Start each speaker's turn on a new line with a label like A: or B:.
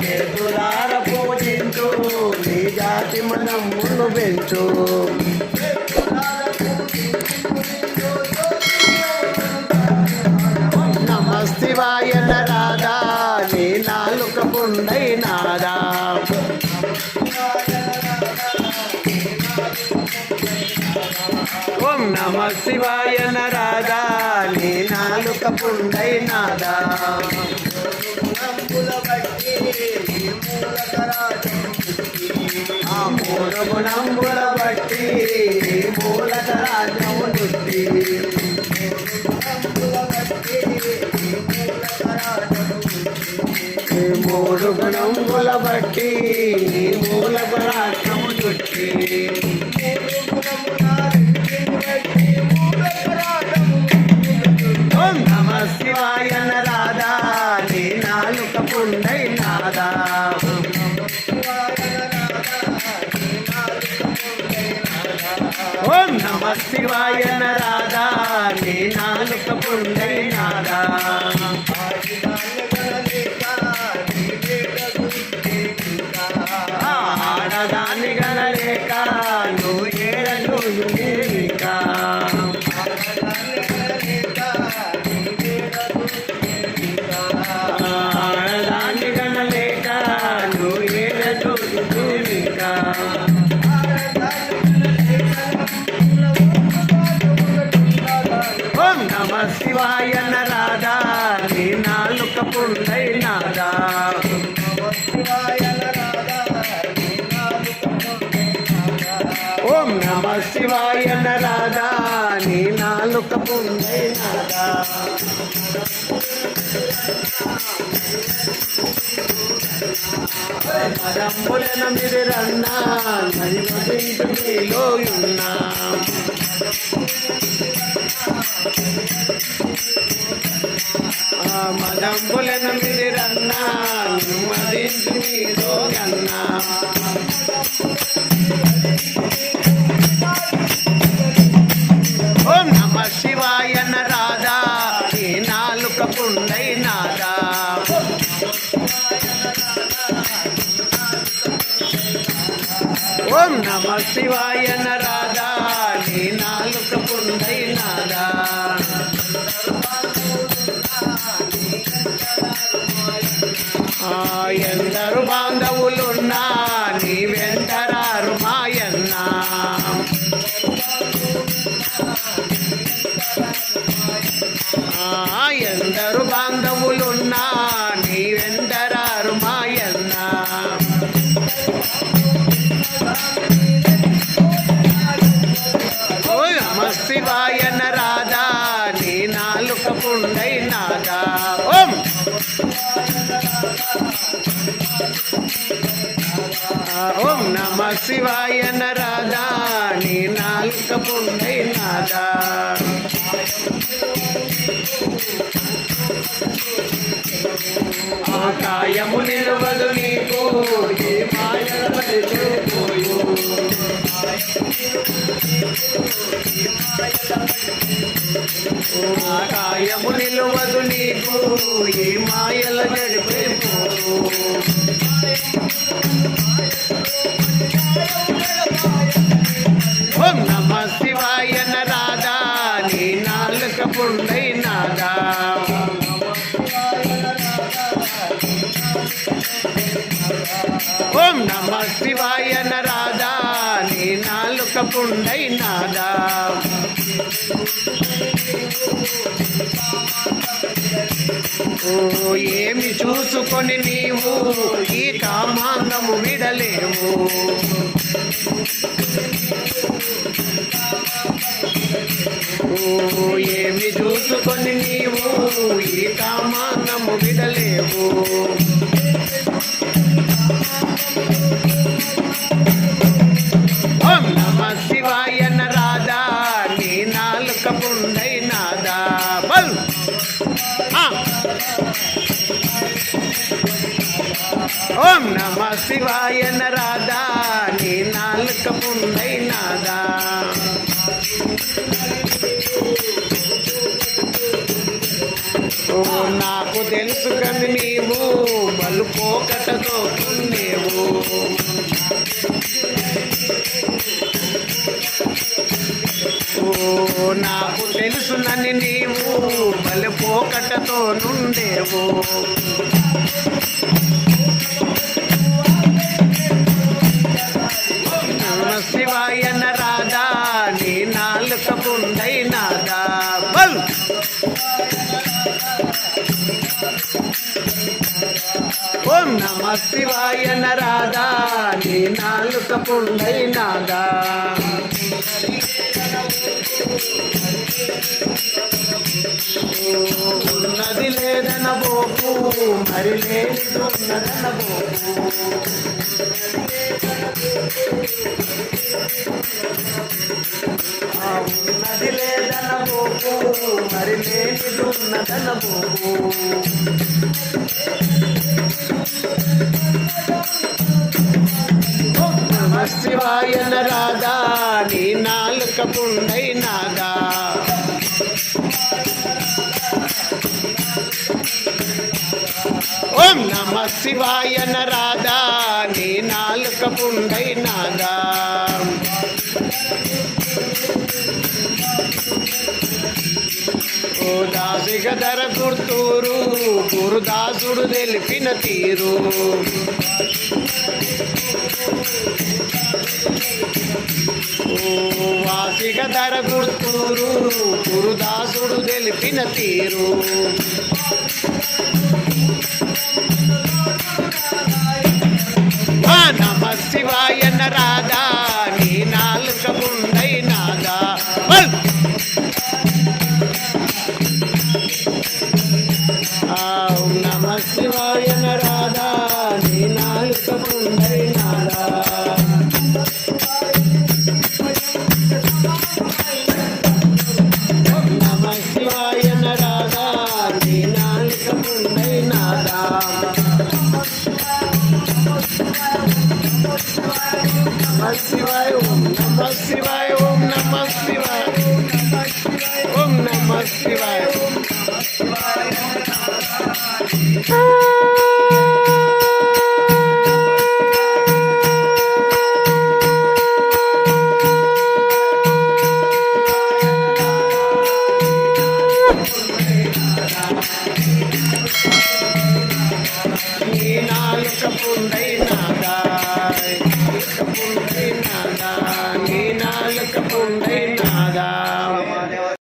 A: చేతులార పూజించు నీ జాతి మనం ముందు పెంచు నమస్తివాయ రాధా నీ నాలుక పుండై నాదా ఓం నమ శివాయన రాధా నీ నాలుక పుండై నాదా. ఆ మూల గుణంబుల బట్టి మూలక రాజము దుట్టి మూడు గుణంబుల బట్టి మూలక రాజము దుట్టి నారాయణ రాధా నీ నాలుక పుండై నారా. శివాయ రాధా నీ నాలుక పుండై నాదా ఓం నమ శివాయ రాధా నీ నాలుక పుండై నాదా పదంబులన మిరన్నా నైవదింటు నీలో ఉన్నా డబ్బులను మీరన్నా మిరన్నా నువ్వదింటు నీలో ఓం నమ శివాయ రాధా ఈ నాలుక పుండై నాదా ఓం నమ శివాయ రాధా ఎందరు బాంధవులున్నా నీ వెంటరారు మాయన్న ఆ ఎందరు బాంధవులున్నా ఓం నమ శివాయ రాధా నీ నాలుక పుండై నాదా ఆకాయము కాయము నిలవదు ఆ కాయము నిలవదు నీకు ఈ మాయల గడిపేపోరు ఓం నమ శివాయ రాధా నీ నాలుక పుండై నాదా ఓం నమ శివాయ రాధా నీ నాలుక పుండై నాదా ఏమి చూసుకొని నీవు ఈ కామాంగము విడలేవు? ఓ నాదా. బల్. ఓం నమ శివాయ రాధా నీ నాలుక ముందై నాదా. ఓ నాకు తెలుసు కానీ నీవు. బలుపోకటతో పుణ్యవు నాకు తెలుసునని నీవు బలిపోకటతో నుండేవు. శివాయన రాధా నీ నాలుక పుండై నాదా. బల్! ఓం నమ శివాయన రాధా నీ నాలుక పుండై నాదా. ఉన్నది లేదన బోకు మరి లేనిది ఉన్నదన బోకు ఉన్నది లేదన బోకు మరి లేనిది ఉన్నదన బోకు నమ శివాయన రాధా నీ నాలుక పుండై నాదా ఓం నమ శివాయన రాధా నీ నాలుక పుండై నాదా ఓ గుర్తూరు గురుదాసుడు తెలిపిన తీరు. వాసిక ధర గుర్తూరు గురుదాసుడు తెలిపిన తీరు. నమ శివాయ ఓం నమ శివాయ ఓం నమ శివాయ ఓం నమ శివాయ